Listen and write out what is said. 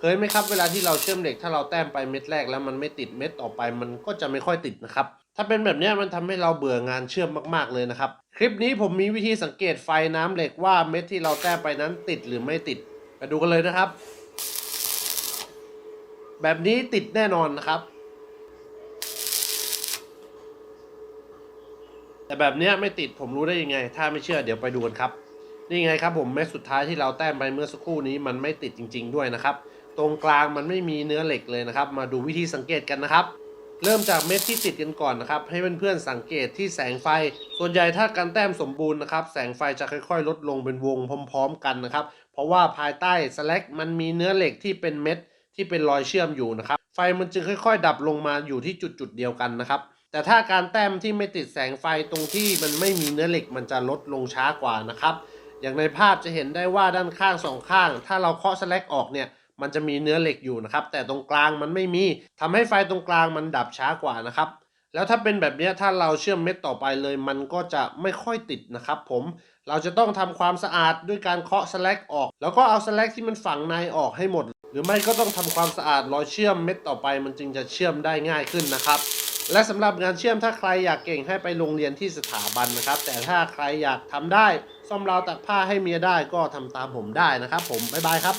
เคยไหมครับเวลาที่เราเชื่อมเหล็กถ้าเราแต้มไปเม็ดแรกแล้วมันไม่ติดเม็ดต่อไป มันก็จะไม่ค่อยติดนะครับ ถ้าเป็นแบบนี้มันทำให้เราเบื่องานเชื่อมมากๆเลยนะครับ คลิปนี้ผมมีวิธีสังเกตไฟน้ำเหล็กว่าเม็ดที่เราแต้มไปนั้นติดหรือไม่ติดไปดูกันเลยนะครับ แบบนี้ติดแน่นอนนะครับ แต่แบบนี้ไม่ติดผมรู้ได้ยังไง ถ้าไม่เชื่อเดี๋ยวไปดูกันครับ นี่ไงครับผมเม็ดสุดท้ายที่เราแต้มไปเมื่อสักครู่นี้มันไม่ติดจริง ๆ ด้วยนะครับ ตรงกลางมันไม่มีเนื้อเหล็กเลยนะครับ มาดูวิธีสังเกตกันนะครับ เริ่มจากเม็ดที่ติดกันก่อนนะครับ ให้เพื่อนๆสังเกตที่แสงไฟ ส่วนใหญ่ถ้าการแต้มสมบูรณ์นะครับ แสงไฟจะค่อย ๆ ลดลงเป็นวงพร้อม ๆ กันนะครับ เพราะว่าภายใต้สแลกมันมีเนื้อเหล็กที่เป็นเม็ดที่เป็นรอยเชื่อมอยู่นะครับ ไฟมันจึงค่อย ๆ ดับลงมาอยู่ที่จุดๆเดียวกันนะครับแต่ถ้าการแต้มที่ไม่ติดแสงไฟตรงที่มันไม่มีเนื้อเหล็กมันจะลดลงช้ากว่านะครับ อย่างในภาพจะเห็นได้ว่าด้านข้างสองข้าง ถ้าเราเคาะสแลกออกเนี่ยมันจะมีเนื้อเหล็กอยู่นะครับ แต่ตรงกลางมันไม่มีทำให้ไฟตรงกลางมันดับช้ากว่านะครับ แล้วถ้าเป็นแบบนี้ถ้าเราเชื่อมเม็ดต่อไปเลย มันก็จะไม่ค่อยติดนะครับผมเราจะต้องทำความสะอาดด้วยการเคาะสแลกออก แล้วก็เอาสแลกที่มันฝังในออกให้หมด หรือไม่ก็ต้องทำความสะอาดรอยเชื่อมเม็ดต่อไป มันจึงจะเชื่อมได้ง่ายขึ้นนะครับและสำหรับงานเชื่อมถ้าใครอยากเก่งให้ไปโรงเรียนที่สถาบันนะครับ แต่ถ้าใครอยากทำได้ ซ่อมราวตักผ้าให้เมียได้ก็ทำตามผมได้นะครับ ผมบ๊ายบายครับ